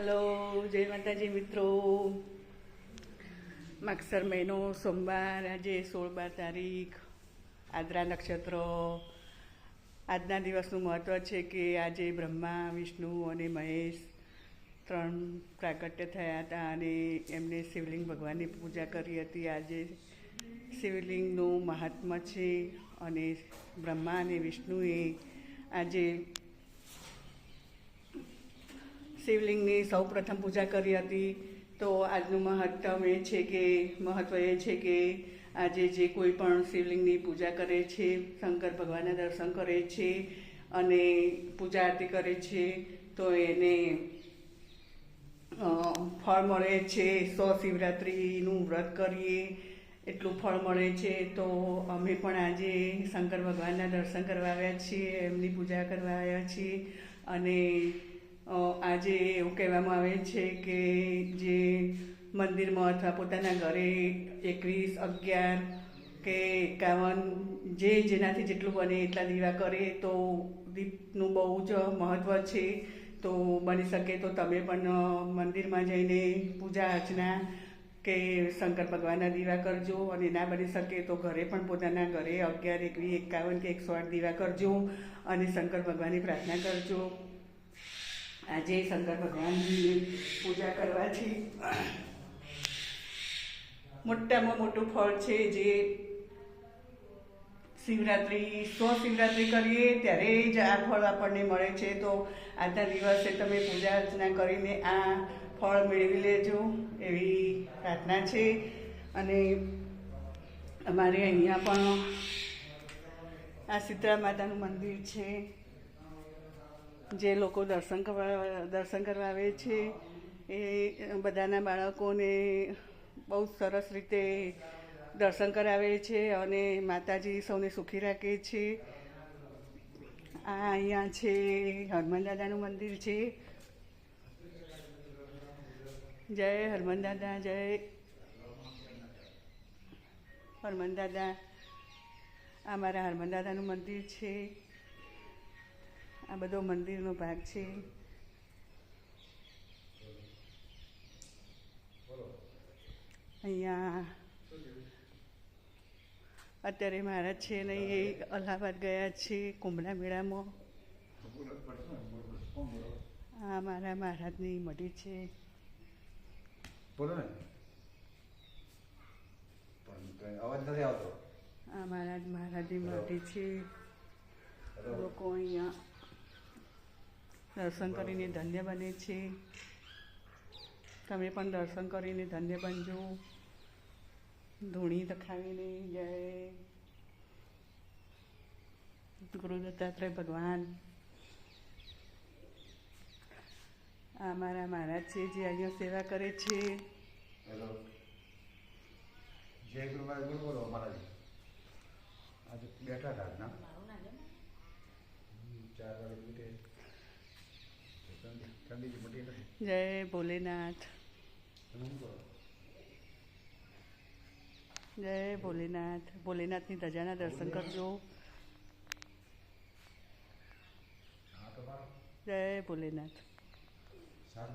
Hello જય માતાજી મિત્રો. માગસર મહિનો સોમવાર, આજે સોળ બાર તારીખ. આદ્રા નક્ષત્ર. આજના દિવસનું મહત્ત્વ છે કે આજે બ્રહ્મા, વિષ્ણુ અને મહેશ ત્રણ પ્રાગટ્ય થયા હતા અને એમને શિવલિંગ ભગવાનની પૂજા કરી હતી. આજે શિવલિંગનું મહાત્મ્ય છે અને બ્રહ્મા અને વિષ્ણુએ આજે શિવલિંગની સૌ પ્રથમ પૂજા કરી હતી. તો આજનું મહત્તમ એ છે કે મહત્ત્વ એ છે કે આજે જે કોઈ પણ શિવલિંગની પૂજા કરે છે, શંકર ભગવાનના દર્શન કરે છે અને પૂજા આરતી કરે છે, તો એને ફળ મળે છે. સો શિવરાત્રિનું વ્રત કરીએ, એટલું ફળ મળે છે. તો અમે પણ આજે શંકર ભગવાનના દર્શન કરવા આવ્યા છીએ, એમની પૂજા કરવા આવ્યા છીએ અને આજે એવું કહેવામાં આવે છે કે જે મંદિરમાં અથવા પોતાના ઘરે એકવીસ, અગિયાર કે એકાવન જે જેનાથી જેટલું બને એટલા દીવા કરે તો દીપનું બહુ જ મહત્ત્વ છે. તો બની શકે તો તમે પણ મંદિરમાં જઈને પૂજા અર્ચના કે શંકર ભગવાનના દીવા કરજો અને ના બની શકે તો ઘરે પણ પોતાના ઘરે અગિયાર, એકવીસ, એકાવન કે એકસો આઠ દીવા કરજો અને શંકર ભગવાનની પ્રાર્થના કરજો. આજે શંકર ભગવાનની પૂજા કરવાથી મોટામાં મોટું ફળ છે જે શિવરાત્રિ સો શિવરાત્રિ કરીએ ત્યારે જ આ ફળ આપણને મળે છે. તો આજના દિવસે તમે પૂજા અર્ચના કરીને આ ફળ મેળવી લેજો એવી પ્રાર્થના છે. અને અમારે અહીંયા પણ આ શીતળા માતાનું મંદિર છે. જે લોકો દર્શન કરવા દર્શન કરવા આવે છે, એ બધાના બાળકોને બહુ સરસ રીતે દર્શન કરાવે છે અને માતાજી સૌને સુખી રાખે છે. આ અહીંયા છે હનુમાન દાદાનું મંદિર છે. જય હનુમાન દાદા, જય હનુમાન દાદા. આ મારા હનુમાન દાદાનું મંદિર છે. આ બધો મંદિરનો ભાગ છે. અહીંયા અત્યારે મહારાજ છે ને એ અલ્હાબાદ ગયા છે કુંભના મેળામાં. આ મારા મહારાજની મઢી છે. બોલો ને. અવાજ નથી આવતો. આ મહારાજ મહારાજની મઢી છે. લોકો અહીંયા દર્શન કરીને ધન્ય બને છે. તમે પણ દર્શન કરીને ધન્ય બનજો. ધૂણી દખાવીને જય. ગુરુ દત્તાત્રેય ભગવાન. આ મારા મહારાજ છે જે અહીંયા સેવા કરે છે. જય ગુરુ બોલો બોલો, મહારાજ. આજે બેઠા હતા ચાર વાગે ઉઠે ઠંડી ઠંડી જ મટી નથી જય ભોલેનાથ. જય ભોલેનાથ. ભોલેનાથની ધજાના દર્શન કરજો. જય ભોલેનાથ. શાક